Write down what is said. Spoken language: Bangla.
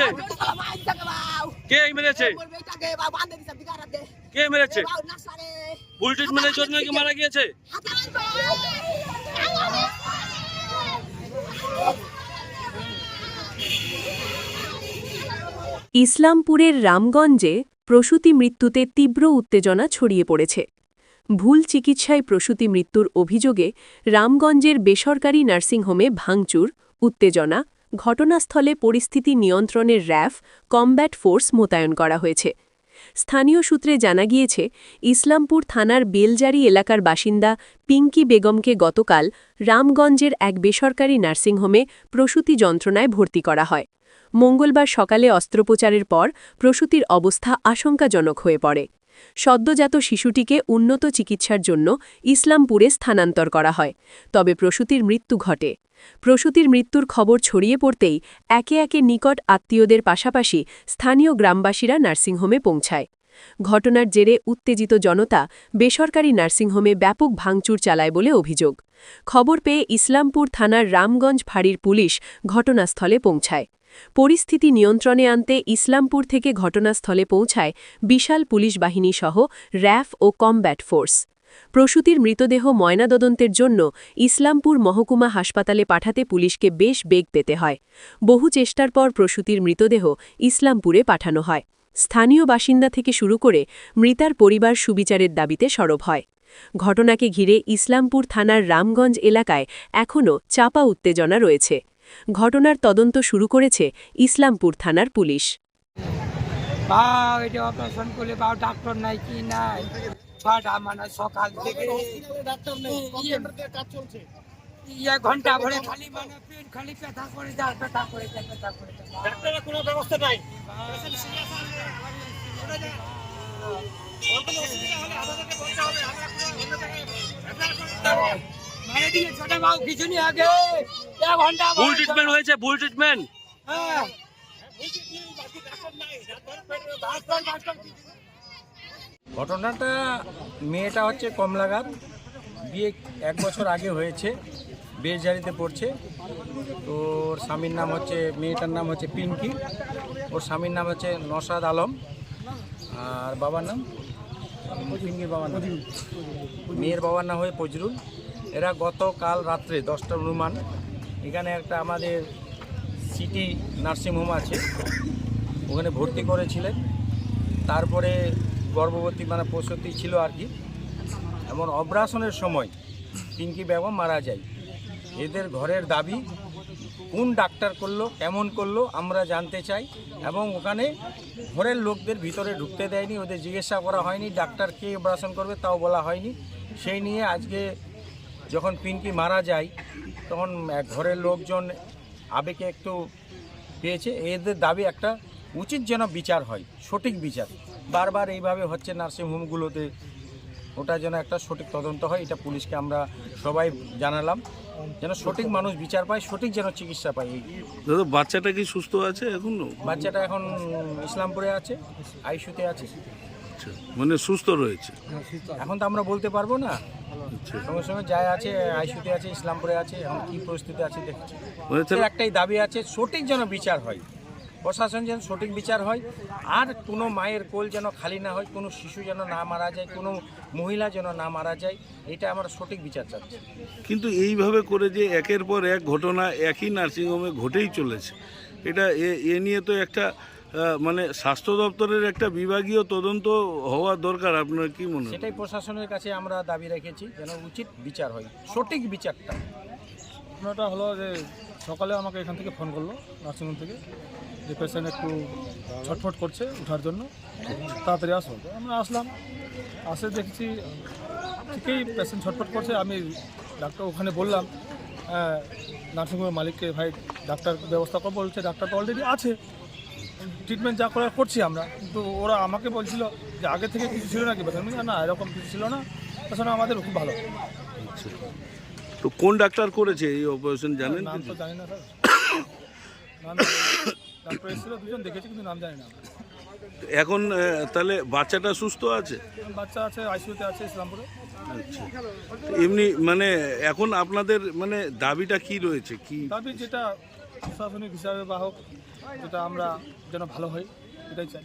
মেরেছে? কে মেরেছে? কে মেরেছে? ভুল ট্রিটমেন্টের জন্য কি মারা গিয়েছে? ইসলামপুরের রামগঞ্জে প্রসূতি মৃত্যুতে তীব্র উত্তেজনা ছড়িয়ে পড়েছে। ভুল চিকিৎসায় প্রসূতি মৃত্যুর অভিযোগে রামগঞ্জের বেসরকারি নার্সিংহোমে ভাঙচুর উত্তেজনা ঘটনাস্থলে পরিস্থিতি নিয়ন্ত্রণের র্যাফ, কমব্যাট ফোর্স মোতায়েন করা হয়েছে। স্থানীয় সূত্রে জানা গিয়েছে, ইসলামপুর থানার বেলজারি এলাকার বাসিন্দা পিঙ্কি বেগমকে গতকাল রামগঞ্জের এক বেসরকারি নার্সিংহোমে প্রসূতি যন্ত্রণায় ভর্তি করা হয়। মঙ্গলবার সকালে অস্ত্রোপচারের পর প্রসূতির অবস্থা আশঙ্কাজনক হয়ে পড়ে। সদ্যজাত শিশুটিকে উন্নত চিকিৎসার জন্য ইসলামপুরে স্থানান্তর করা হয়। তবে প্রসূতির মৃত্যু ঘটে। প্রসূতির মৃত্যুর খবর ছড়িয়ে পড়তেই একে একে নিকট আত্মীয়দের পাশাপাশি স্থানীয় গ্রামবাসীরা নার্সিংহোমে পৌঁছায়। ঘটনার জেরে উত্তেজিত জনতা বেসরকারি নার্সিংহোমে ব্যাপক ভাঙচুর চালায় বলে অভিযোগ। খবর পেয়ে ইসলামপুর থানার রামগঞ্জ ফাঁড়ির পুলিশ ঘটনাস্থলে পৌঁছায়। পরিস্থিতি নিয়ন্ত্রণে আনতে ইসলামপুর থেকে ঘটনাস্থলে পৌঁছায় বিশাল পুলিশ বাহিনী সহ র্যাফ ও কমব্যাট ফোর্স। প্রসূতির মৃতদেহ ময়নাতদন্তের জন্য ইসলামপুর মহকুমা হাসপাতালে পাঠাতে পুলিশকে বেশ বেগ পেতে হয়। বহু চেষ্টার পর প্রসূতির মৃতদেহ ইসলামপুরে পাঠানো হয়। স্থানীয় বাসিন্দা থেকে শুরু করে মৃতার পরিবার সুবিচারের দাবিতে সরব হয়। ঘটনাকে ঘিরে ইসলামপুর থানার রামগঞ্জ এলাকায় এখনও চাপা উত্তেজনা রয়েছে। ঘটনার তদন্ত শুরু করেছে ইসলামপুর থানার পুলিশ। বা এটা অপারেশন করলে বা ডাক্তার নাই কি নাই? ছটা মানে সকাল থেকে ইয়ে ঘণ্টা ভরে খালি মানে পেট খালি ব্যথা করে যায় করে যায় করে যায়। ডাক্তারের কোনো ব্যবস্থা নাই। ভুল ট্রিটমেন্ট হয়েছে ভুল ট্রিটমেন্ট হ্যাঁ। ঘটনাটা মেয়েটা হচ্ছে কমলাগার বিয়ে এক বছর আগে হয়েছে বেশজারিতে পড়ছে। তো ওর স্বামীর নাম হচ্ছে মেয়েটার নাম হচ্ছে পিঙ্কি। ওর স্বামীর নাম হচ্ছে নসাদ আলম। আর বাবার নাম? পিঙ্কির বাবার নাম। মেয়ের বাবার নাম হয়ে ফজরুল। এরা গতকাল রাত্রে দশটা রুমান এখানে একটা আমাদের সিটি নার্সিংহোম আছে। ওখানে ভর্তি করেছিলেন। তারপরে গর্ভবতী মানে প্রসূতি ছিল আর কি। এমন অপারেশনের সময় পিঙ্কি বেগম মারা যায়। এদের ঘরের দাবি, কোন ডাক্তার করল, কেমন করল, আমরা জানতে চাই। এবং ওখানে ঘরের লোকদের ভিতরে ঢুকতে দেয়নি, ওদের জিজ্ঞাসা করা হয়নি, ডাক্তার কে অপারেশন করবে তাও বলা হয়নি। সেই নিয়ে আজকে যখন পিঙ্কি মারা যায় তখন এক ঘরের লোকজন আবেগে একটু পেয়েছে। এদের দাবি একটা উচিত যেন বিচার হয় সঠিক বিচার। বারবার এইভাবে হচ্ছে নার্সিংহোমগুলোতে ওটা যেন একটা সঠিক তদন্ত হয় এটা পুলিশকে আমরা সবাই জানালাম। যেন সঠিক মানুষ বিচার পায় সঠিক যেন চিকিৎসা পায়। দাদা বাচ্চাটা কি সুস্থ আছে এখনও? বাচ্চাটা এখন ইসলামপুরে আছে আইসুতে আছে। আচ্ছা মানে সুস্থ রয়েছে। এখন তো আমরা বলতে পারব না সঙ্গে সঙ্গে যায় আছে আইসুতে আছে ইসলামপুরে আছে এখন কী পরিস্থিতি আছে দেখছি। একটাই দাবি আছে সঠিক যেন বিচার হয়। প্রশাসন যেন সঠিক বিচার হয় আর কোনো মায়ের কোল যেন খালি না হয় কোনো শিশু যেন না মারা যায় কোনো মহিলা যেন না মারা যায় এটা আমরা সঠিক বিচার চাচ্ছি। কিন্তু এইভাবে করে যে একের পর এক ঘটনা একই নার্সিংহোমে ঘটেই চলেছে এটা এ- নিয়ে তো একটা মানে স্বাস্থ্য দপ্তরের একটা বিভাগীয় তদন্ত হওয়া দরকার আপনার কি মনে হয়? সেটাই প্রশাসনের কাছে আমরা দাবি রেখেছি যেন উচিত বিচার হয় সঠিক বিচারটা। ঘটনাটা হলো যে সকালে আমাকে এখান থেকে ফোন করল নার্সিংহোম থেকে যে পেশেন্ট একটু ছটফট করছে ওঠার জন্য তাড়াতাড়ি আসো। আমরা আসলাম আসে দেখছি ঠিকই পেশেন্ট ছটফট করছে আমি ডাক্তার ওখানে বললাম হ্যাঁ, নার্সিংহোমের মালিককে ভাই ডাক্তার ব্যবস্থা করে বলছে ডাক্তার তো অলরেডি আছে। ট্রিটমেন্ট যা করার করছি আমরা কিন্তু ওরা আমাকে বলছিল যে আগে থেকে কিছু ছিল নাকি? পেশেন্ট না এরকম কিছু ছিল না। পেশেন্ট আমাদের খুব ভালো। তো কোন ডাক্তার করেছে এই অপারেশন জানেন? নাম? তো জানি না স্যার। নাম ডাক্তার এসেছিল দুজন দেখেছি কিন্তু নাম জানি না। এখন আহ, তাহলে বাচ্চাটা সুস্থ আছে? বাচ্চা আছে আইসিউতে আছে ইসলামপুরে। আচ্ছা। এমনি মানে এখন আপনাদের মানে দাবিটা কি রয়েছে? কি দাবি যেটা প্রশাসনিক হিসাবে বা হোক যেটা আমরা যেন ভালো হয় এটাই চাই।